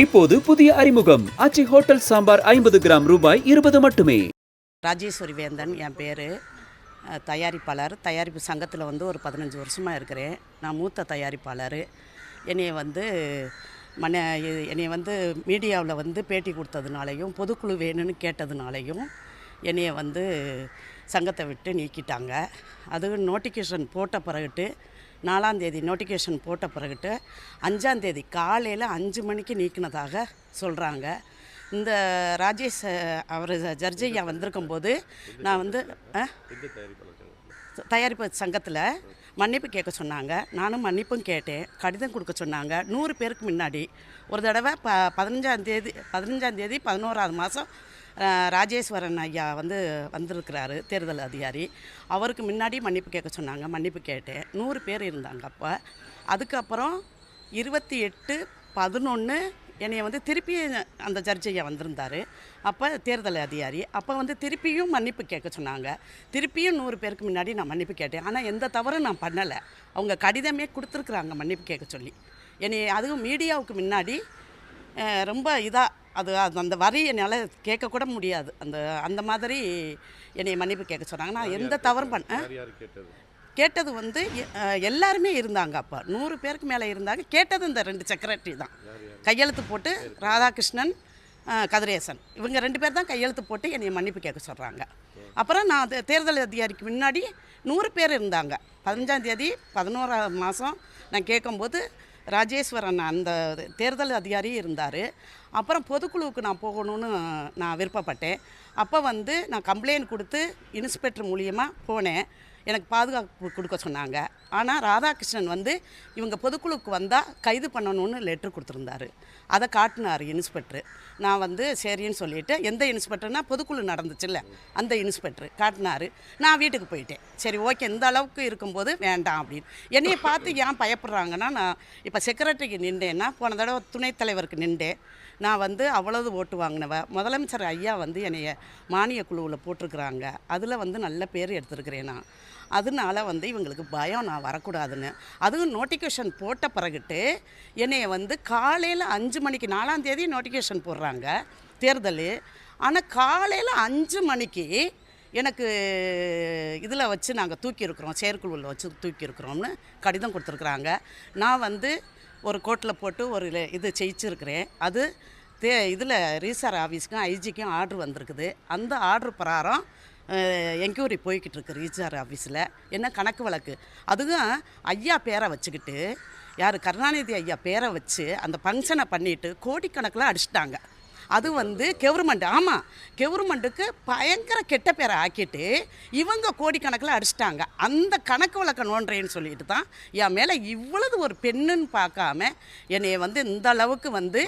இப்போது புதிய அறிமுகம். ஆச்சி ஹோட்டல் சாம்பார் ஐம்பது கிராம் ரூபாய் இருபது மட்டுமே. ராஜேஸ்வரி வேந்தன் என் பேர். தயாரிப்பாளர். தயாரிப்பு சங்கத்தில் வந்து ஒரு பதினஞ்சு வருஷமாக இருக்கிறேன். நான் மூத்த தயாரிப்பாளர். என்னைய வந்து மன என்னைய வந்து மீடியாவில் வந்து பேட்டி கொடுத்ததுனாலையும் பொதுக்குழு வேணும்னு கேட்டதுனாலையும் என்னைய வந்து சங்கத்தை விட்டு நீக்கிட்டாங்க. அது நோட்டிஃபிகேஷன் போட்ட பிறகுட்டு நாலாந்தேதி நோட்டிஃபிகேஷன் போட்ட பிறகுட்டு அஞ்சாந்தேதி காலையில் அஞ்சு மணிக்கு நீக்கினதாக சொல்கிறாங்க இந்த ராஜேஷ் அவர் ஜர்ஜையா வந்திருக்கும்போது நான் வந்து தயாரிப்பு சங்கத்தில் மன்னிப்பு கேட்க சொன்னாங்க. நானும் மன்னிப்பும் கேட்டேன். கடிதம் கொடுக்க சொன்னாங்க. நூறு பேருக்கு முன்னாடி ஒரு தடவை ப பதினஞ்சாந்தேதி பதினஞ்சாந்தேதி பதினோராவது மாதம் ராஜேஸ்வரன் ஐயா வந்து வந்திருக்கிறாரு தேர்தல் அதிகாரி. அவருக்கு முன்னாடி மன்னிப்பு கேட்க சொன்னாங்க மன்னிப்பு கேட்டேன். நூறு பேர் இருந்தாங்க அப்போ. அதுக்கப்புறம் இருபத்தி எட்டு பதினொன்று என்னைய வந்து திருப்பி அந்த ஜட்ஜையா வந்திருந்தார். அப்போ தேர்தல் அதிகாரி. அப்போ வந்து திருப்பியும் மன்னிப்பு கேட்க சொன்னாங்க. திருப்பியும் நூறு பேருக்கு முன்னாடி நான் மன்னிப்பு கேட்டேன். ஆனால் எந்த தவறும் நான் பண்ணலை. அவங்க கடிதமே கொடுத்துருக்குறாங்க மன்னிப்பு கேட்க சொல்லி. என்னை அதுவும் மீடியாவுக்கு முன்னாடி ரொம்ப இதாக அது அது அந்த வரி என்னால் கேட்கக்கூட முடியாது. அந்த அந்த மாதிரி என்னை மன்னிப்பு கேட்க சொன்னாங்க. நான் எந்த தவறும் பண்ண கேட்டது? வந்து எல்லாருமே இருந்தாங்க அப்போ. நூறு பேருக்கு மேலே இருந்தாங்க. கேட்டது இந்த ரெண்டு செக்ரட்டரி தான். கையெழுத்து போட்டு ராதாகிருஷ்ணன் கதிரேசன். இவங்க ரெண்டு பேர் தான் கையெழுத்து போட்டு என்னை மன்னிப்பு கேட்க சொல்கிறாங்க அப்புறம் நான் அது தேர்தல் அதிகாரிக்கு முன்னாடி நூறு பேர் இருந்தாங்க. பதினஞ்சாம் தேதி பதினோராவது மாதம் நான் கேட்கும்போது ராஜேஸ்வரன் அந்த தேர்தல் அதிகாரி இருந்தார். அப்புறம் பொதுக்குழுவுக்கு நான் போகணும்னு நான் விருப்பப்பட்டேன். அப்போ வந்து நான் கம்ப்ளைண்ட் கொடுத்து இன்ஸ்பெக்டர் மூலியமாக போனேன். எனக்கு பாதுகாப்பு கொடுக்க சொன்னாங்க. ஆனால் ராதாகிருஷ்ணன் வந்து இவங்க பொதுக்குழுக்கு வந்தால் கைது பண்ணணும்னு லெட்ரு கொடுத்துருந்தாரு. அதை காட்டினார் இன்ஸ்பெக்டர் நான் வந்து சரின்னு சொல்லிட்டு எந்த இன்ஸ்பெக்டர்னால் பொதுக்குழு நடந்துச்சுல்ல அந்த இன்ஸ்பெக்டர் காட்டினார். நான் வீட்டுக்கு போயிட்டேன். சரி ஓகே இந்த அளவுக்கு இருக்கும்போது வேண்டாம் அப்படின்னு. என்னையை பார்த்து ஏன் பயப்படுறாங்கன்னா நான் இப்போ செக்ரட்டரிக்கு நின்றேன்னா போன தடவை துணைத் தலைவருக்கு நின்றேன். நான் வந்து அவ்வளவு ஓட்டு வாங்கினவ. முதலமைச்சர் ஐயா வந்து என்னைய மானிய குழுவில் போட்டிருக்கிறாங்க. அதில் வந்து நல்ல பேர் எடுத்திருக்கிறேன் நான். அதனால வந்து இவங்களுக்கு பயம் நான் வரக்கூடாதுன்னு. அதுவும் நோட்டிஃபிகேஷன் போட்ட பிறகுட்டு என்னைய வந்து காலையில் அஞ்சு மணிக்கு நாலாம் தேதி நோட்டிஃபிகேஷன் போடுறாங்க தேர்தல். ஆனால் காலையில் அஞ்சு மணிக்கு எனக்கு இதில் வச்சு நாங்கள் தூக்கியிருக்கிறோம் செயற்குழுவில் வச்சு தூக்கியிருக்கிறோம்னு கடிதம் கொடுத்துருக்குறாங்க. நான் வந்து ஒரு கோட்டில் போட்டு ஒரு இது ஜெயிச்சிருக்கிறேன். அது தே இதில் ரீசார் ஆஃபீஸ்க்கும் ஐஜிக்கும் ஆர்டர் வந்திருக்குது. அந்த ஆர்டர் பிரகாரம் என்கொயரி போய்கிட்டு இருக்கு ஆஃபீஸில். என்ன கணக்கு வழக்கு? அதுவும் ஐயா பேரை வச்சுக்கிட்டு யார் கருணாநிதி ஐயா பேரை வச்சு அந்த ஃபங்க்ஷனை பண்ணிவிட்டு கோடிக்கணக்கில் அடிச்சிட்டாங்க. அது வந்து கெவர்மெண்ட் ஆமாம் கெவர்மெண்ட்டுக்கு பயங்கர கெட்ட பேரை ஆக்கிட்டு இவங்க கோடிக்கணக்கில் அடிச்சிட்டாங்க. அந்த கணக்கு வழக்க நோன்றேன்னு சொல்லிட்டு தான் என் மேலே இவ்வளவு ஒரு பெண்ணுன்னு பார்க்காம என்னைய வந்து இந்த அளவுக்கு வந்து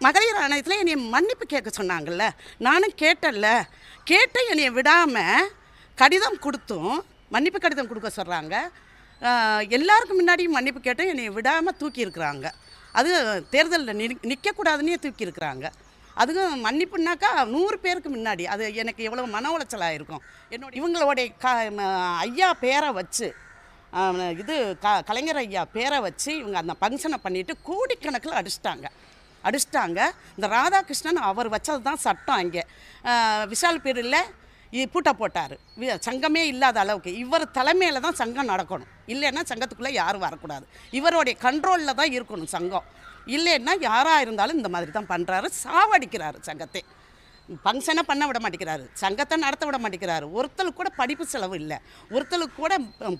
மகளிர் ஆணையத்தில் என்ன மன்னிப்பு கேட்க சொன்னாங்கல்ல. நானும் கேட்டேன்ல. கேட்டு என்னைய விடாமல் கடிதம் கொடுத்தும் மன்னிப்பு கடிதம் கொடுக்க சொல்கிறாங்க எல்லாருக்கும் முன்னாடியும் மன்னிப்பு கேட்டு என்னைய விடாமல் தூக்கியிருக்கிறாங்க. அது தேர்தலில் நி நிற்கக்கூடாதுன்னே தூக்கியிருக்கிறாங்க. அதுவும் மன்னிப்புனாக்கா நூறு பேருக்கு முன்னாடி அது எனக்கு எவ்வளோ மன உளைச்சலாக இருக்கும். என்னோட இவங்களுடைய க ம- ஐயா பேரை வச்சு இது க கலைஞர் ஐயா பேரை வச்சு இவங்க அந்த ஃபங்க்ஷனை பண்ணிவிட்டு கோடிக்கணக்கில் அடிச்சிட்டாங்க. அடிச்சிட்டாங்க. இந்த ராதாகிருஷ்ணன் அவர் வச்சது தான் சட்டம் அங்கே. விஷால் பேரில் பூட்டை போட்டார். சங்கமே இல்லாத அளவுக்கு இவர் தலைமையில் தான் சங்கம் நடக்கணும். இல்லைன்னா சங்கத்துக்குள்ளே யாரும் வரக்கூடாது. இவருடைய கண்ட்ரோலில் தான் இருக்கணும் சங்கம். இல்லைன்னா யாராக இருந்தாலும் இந்த மாதிரி தான் பண்ணுறாரு சாவடிக்கிறாரு சங்கத்தை. ஃபங்க்ஷனை பண்ண விட மாட்டேங்கிறாரு. சங்கத்தை நடத்த விட மாட்டேங்கிறாரு. ஒருத்தருக்கு கூட படிப்பு செலவு இல்லை. ஒருத்தருக்கு கூட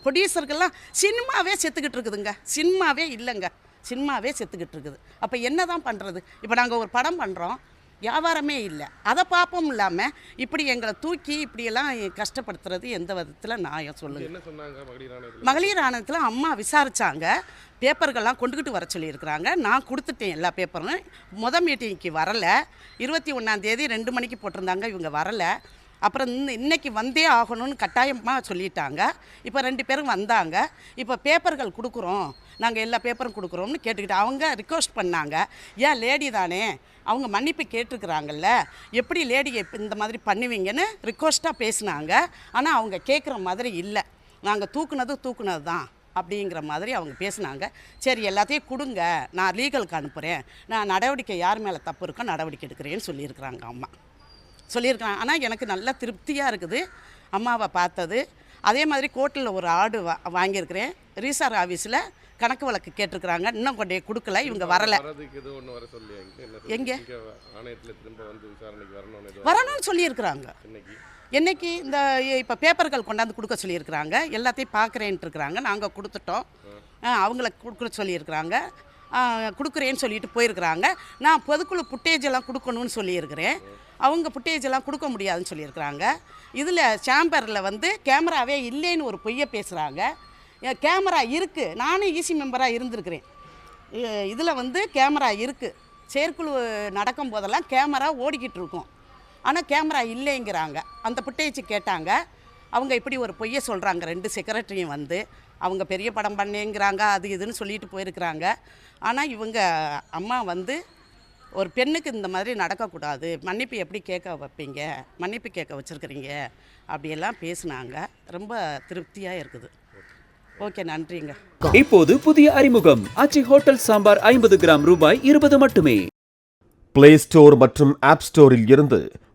ப்ரொடியூசர்கள்லாம் சினிமாவே செத்துக்கிட்டு இருக்குதுங்க. சினிமாவே இல்லைங்க. சினிமாவே செத்துக்கிட்டு இருக்குது. அப்போ என்ன தான் பண்ணுறது இப்போ நாங்கள் ஒரு படம் பண்ணுறோம் வியாபாரமே இல்லை. அதை பார்ப்போம் இல்லாமல் இப்படி எங்களை தூக்கி இப்படியெல்லாம் கஷ்டப்படுத்துறது எந்த விதத்தில் நியாயம் சொல்லுங்கள் மகளிர் ஆணையத்தில்? அம்மா விசாரித்தாங்க பேப்பர்கள்லாம் கொண்டுக்கிட்டு வர சொல்லியிருக்கிறாங்க. நான் கொடுத்துட்டேன் எல்லா பேப்பரும். முத மீட்டிங்க்கு வரலை. இருபத்தி ஒன்றாந்தேதி ரெண்டு மணிக்கு போட்டிருந்தாங்க. இவங்க வரலை. அப்புறம் இன்னைக்கு வந்தே ஆகணும்னு கட்டாயமாக சொல்லிட்டாங்க. இப்போ ரெண்டு பேரும் வந்தாங்க. இப்போ பேப்பர்கள் கொடுக்குறோம். நாங்கள் எல்லா பேப்பரும் கொடுக்குறோம்னு கேட்டுக்கிட்டு அவங்க ரிக்வஸ்ட் பண்ணாங்க. ஏன் லேடி தானே? அவங்க மன்னிப்பு கேட்டிருக்கிறாங்கல்ல. எப்படி லேடியை இந்த மாதிரி பண்ணுவீங்கன்னு ரிக்வஸ்ட்டாக பேசினாங்க. ஆனால் அவங்க கேட்குற மாதிரி இல்லை. நாங்கள் தூக்குனது தூக்குனது தான் அப்படிங்கிற மாதிரி அவங்க பேசுனாங்க. சரி எல்லாத்தையும் கொடுங்க. நான் லீகலுக்கு அனுப்புகிறேன் நான் நடவடிக்கை யார் மேலே தப்பு இருக்கோ நடவடிக்கை எடுக்கிறேன்னு சொல்லியிருக்கிறாங்க அம்மா. சொல்லியிருக்காங்க ஆனால் எனக்கு நல்ல திருப்தியாக இருக்குது. அம்மாவை பார்த்தது. அதே மாதிரி கோர்ட்டில் ஒரு ஆடு வா வாங்கியிருக்கிறேன். ரீசார் ஆஃபீஸில் கணக்கு வழக்கு கேட்டிருக்கிறாங்க. இன்னும் கொண்டே கொடுக்கல. இவங்க வரலை. எங்க? வரணும்னு சொல்லியிருக்கிறாங்க. என்னைக்கு இந்த இப்போ பேப்பர்கள் கொண்டாந்து கொடுக்க சொல்லியிருக்கிறாங்க. எல்லாத்தையும் பார்க்குறேன்ட்டு இருக்கிறாங்க. நாங்கள் கொடுத்துட்டோம். அவங்கள கொடுக்க சொல்லியிருக்கிறாங்க. கொடுக்குறேன்னு சொல்லிட்டு போயிருக்கிறாங்க. நான் பொதுக்குழு புட்டேஜ் எல்லாம் கொடுக்கணும்னு சொல்லியிருக்கிறேன். அவங்க புட்டேஜ் எல்லாம் கொடுக்க முடியாதுன்னு சொல்லியிருக்கிறாங்க. இதில் சேம்பரில் வந்து கேமராவே இல்லைன்னு ஒரு பொய்யை பேசுகிறாங்க கேமரா இருக்குது நானும் ஈசி மெம்பராக இருந்திருக்கிறேன். இதில் வந்து கேமரா இருக்குது செயற்குழு நடக்கும் போதெல்லாம் கேமரா ஓடிக்கிட்டு இருக்கும். ஆனால் கேமரா இல்லைங்கிறாங்க. அந்த புட்டேஜ் கேட்டாங்க. அவங்க இப்படி ஒரு பொய்யை சொல்கிறாங்க ரெண்டு செக்ரட்டரியும் வந்து அவங்க பெரிய படம் பண்ணேங்கிறாங்க அது இதுன்னு சொல்லிட்டு போயிருக்கிறாங்க. ஆனால் இவங்க அம்மா வந்து ஒரு பெண்ணுக்கு இந்த மாதிரி நடக்கக்கூடாது. மன்னிப்பு எப்படி கேட்க வைப்பீங்க? மன்னிப்பு கேட்க வச்சுருக்கிறீங்க. அப்படியெல்லாம் பேசுனாங்க. ரொம்ப திருப்தியாக இருக்குது. ஓகே நன்றிங்க. இப்போது புதிய அறிமுகம். ஆச்சி ஹோட்டல் சாம்பார் ஐம்பது கிராம் ரூபாய் இருபது மட்டுமே. பிளே ஸ்டோர் மற்றும் ஆப் ஸ்டோரில் இருந்து